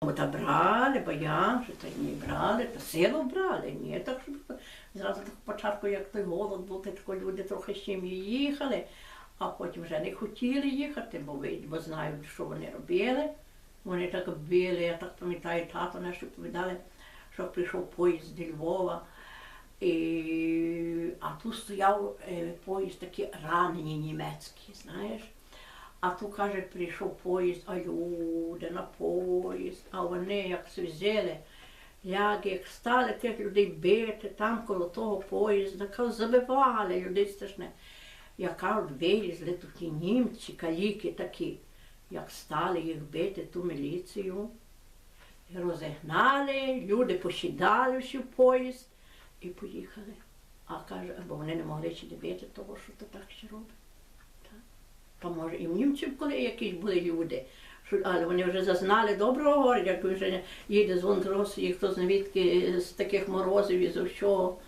Та брали, бо я що та ні брали, та силу брали, ні, так щоб зразу так початку, як той голод був, то люди трохи з чим їхали, а потім вже не хотіли їхати, бо, бо знають, що вони робили. Вони так били, я так пам'ятаю, тато наш відповідали, що прийшов поїзд зі Львова. І, а тут стояв е, поїзд такий ранені німецький, знаєш. А тут, каже, прийшов поїзд, а люди на поїзд, а вони як свізели, як, як стали тих людей бити там коло того поїзда, каже, забивали людей страшне. Я кажу, вилізли ті німці, каліки такі, як стали їх бити, ту міліцію. Розігнали, люди посідали всі в поїзд і поїхали. А каже, бо вони не могли чи дивити того, що то так ще робить. То може і в німців коли якісь були люди, що, але вони вже зазнали доброго горя, як вже їде з Вондросу, і хто звідки з таких морозів і з усього.